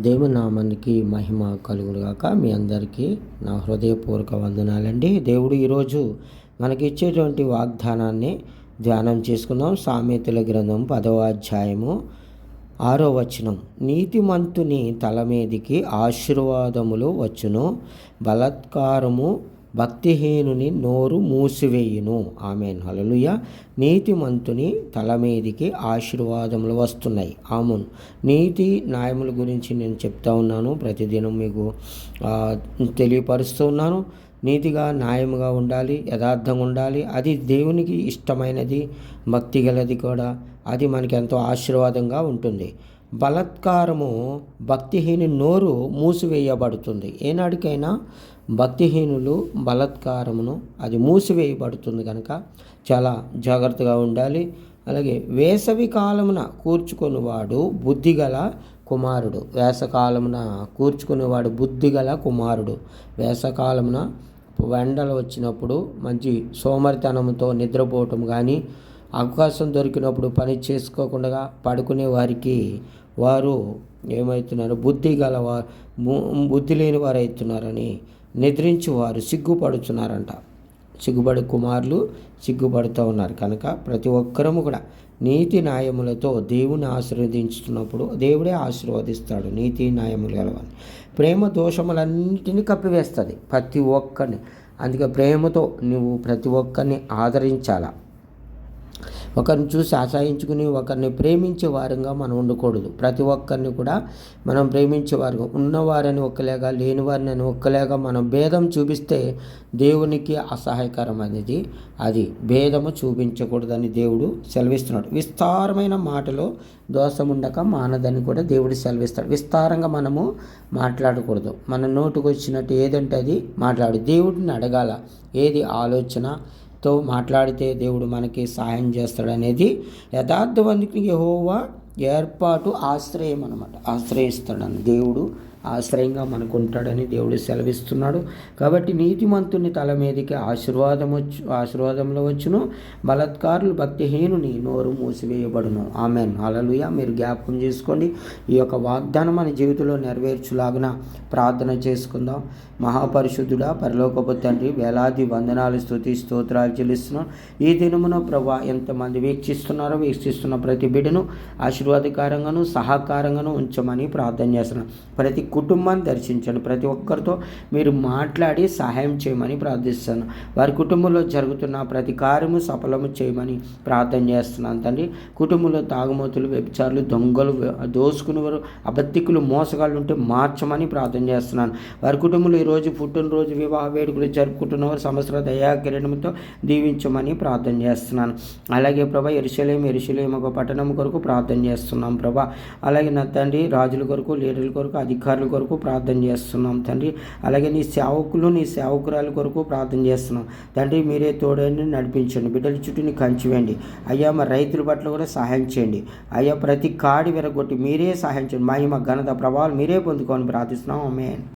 దేవునామానికి మహిమ కలుగుగాక మీ అందరికీ నా హృదయపూర్వక వందనాలండి. దేవుడు ఈరోజు మనకి ఇచ్చేటువంటి వాగ్దానాన్ని ధ్యానం చేసుకుందాం. సామెతల గ్రంథం పదవ అధ్యాయము ఆరో వచనం. నీతిమంతుని తల మీదికి ఆశీర్వాదములు వచ్చును. బలత్కారము భక్తిహీనుని నోరు మూసివేయును. ఆమెన్. హలలుయ నీతిమంతుని తల మీదికి ఆశీర్వాదములు వస్తున్నాయి. ఆమున్. నీతి న్యాయముల గురించి నేను చెప్తా ఉన్నాను. ప్రతిదినం మీకు తెలియపరుస్తూ ఉన్నాను. నీతిగా న్యాయముగా ఉండాలి యథార్థంగా ఉండాలి. అది దేవునికి ఇష్టమైనది భక్తి గలది కూడా. అది మనకి ఎంతో ఆశీర్వాదంగా ఉంటుంది. బలత్కారము భక్తిహీని నోరు మూసివేయబడుతుంది. ఏనాడికైనా భక్తిహీనులు బలత్కారమును అది మూసివేయబడుతుంది కనుక చాలా జాగ్రత్తగా ఉండాలి. అలాగే వేసవి కాలమున కూర్చుకునేవాడు బుద్ధిగల కుమారుడు. వేసకాలమున కూర్చుకునేవాడు బుద్ధిగల కుమారుడు. వేసకాలమున వెండలు వచ్చినప్పుడు మంచి సోమరితనంతో నిద్రపోవటం కానీ అవకాశం దొరికినప్పుడు పని చేసుకోకుండా పడుకునే వారికి వారు ఏమవుతున్నారు బుద్ధి గలవారు బుద్ధి లేని వారు అవుతున్నారని నిద్రించి వారు సిగ్గుపడుతున్నారంట. సిగ్గుపడి కుమారులు సిగ్గుపడుతూ ఉన్నారు. కనుక ప్రతి ఒక్కరము కూడా నీతి న్యాయములతో దేవుని ఆశీర్వదించుతున్నప్పుడు దేవుడే ఆశీర్వదిస్తాడు నీతి న్యాయములు గలవని ప్రేమ దోషములన్నింటినీ కప్పివేస్తుంది ప్రతి ఒక్కరిని. అందుకే ప్రేమతో నువ్వు ప్రతి ఒక్కరిని ఆదరించాలా? ఒకరిని చూసి ఆశాయించుకుని ఒకరిని ప్రేమించే వారంగా మనం ఉండకూడదు. ప్రతి ఒక్కరిని కూడా మనం ప్రేమించే వారు ఉన్నవారని ఒక్కలేగా లేని వారిని అని ఒక్కలేగా మనం భేదం చూపిస్తే దేవునికి అసహాయకరం అనేది అది భేదము చూపించకూడదని దేవుడు సెలవిస్తున్నాడు. విస్తారమైన మాటలో దోషముండక మానదని కూడా దేవుడు సెలవిస్తాడు. విస్తారంగా మనము మాట్లాడకూడదు. మన నోటుకు వచ్చినట్టు ఏదంటే అది మాట్లాడు. దేవుడిని అడగాల. ఏది ఆలోచన? తో మాట్లాడితే దేవుడు మనకి సహాయం చేస్తాడనేది యథార్థవంతునికి యహోవా ఏర్పాటు ఆశ్రయం అనమాట ఆశ్రయిస్తాడని దేవుడు ఆశ్రయంగా మనకు ఉంటాడని దేవుడు సెలవిస్తున్నాడు. కాబట్టి నీతిమంతుని తల మీదకి ఆశీర్వాదం వచ్చు ఆశీర్వాదంలో వచ్చును. బలత్కారులు భక్తిహీనుని నోరు మూసివేయబడును. ఆమెన్. అలలుయ మీరు జ్ఞాపకం చేసుకోండి. ఈ యొక్క వాగ్దానం మన జీవితంలో నెరవేర్చులాగిన ప్రార్థన చేసుకుందాం. మహాపరిశుద్ధుడా పరలోకపు తండ్రి వేలాది వందనాలు స్థుతి స్తోత్రాలు చెల్లిస్తున్నాం. ఈ దినమున ప్రభా ఎంతమంది వీక్షిస్తున్నారో వీక్షిస్తున్న ప్రతి బిడ్డను ఆశీర్వాదకారంగాను సహకారంగాను ఉంచమని ప్రార్థన చేస్తున్నాం. ప్రతి కుటుంబాన్ని దర్శించండి. ప్రతి ఒక్కరితో మీరు మాట్లాడి సహాయం చేయమని ప్రార్థిస్తాను. వారి కుటుంబంలో జరుగుతున్న ప్రతి కార్యము సఫలము చేయమని ప్రార్థన చేస్తున్నాను తండ్రి. కుటుంబంలో తాగుమతులు వ్యభిచారులు దొంగలు దోసుకునేవారు అబద్ధికులు మోసగాళ్ళు ఉంటే మార్చమని ప్రార్థన చేస్తున్నాను. వారి కుటుంబంలో ఈరోజు పుట్టినరోజు వివాహ వేడుకలు జరుపుకుంటున్నవారు సంవత్సర దయా కిరణంతో దీవించమని ప్రార్థన చేస్తున్నాను. అలాగే ప్రభా ఎరుసలేం ఎరుసలేం ఒక పట్టణం కొరకు ప్రార్థన చేస్తున్నాం ప్రభా. అలాగే నా తండ్రి రాజుల కొరకు లీడర్ల కొరకు అధికారులు వారి కొరకు ప్రార్థన చేస్తున్నాం తండ్రి. అలాగే నీ సేవకులు నీ సేవకురాల కొరకు ప్రార్థన చేస్తున్నాం. తండ్రి మీరే తోడని నడిపించండి. బిడ్డల చుట్టూని కంచివేయండి అయ్యా మా రైతుల పట్ల కూడా సహాయం చేయండి. అయ్యా ప్రతి కాడి విరగొట్టి మీరే సహాయం చేయండి. మహిమ ఘనత ప్రభావాలు మీరే పొందుకొని ప్రార్థిస్తున్నాం. ఆమె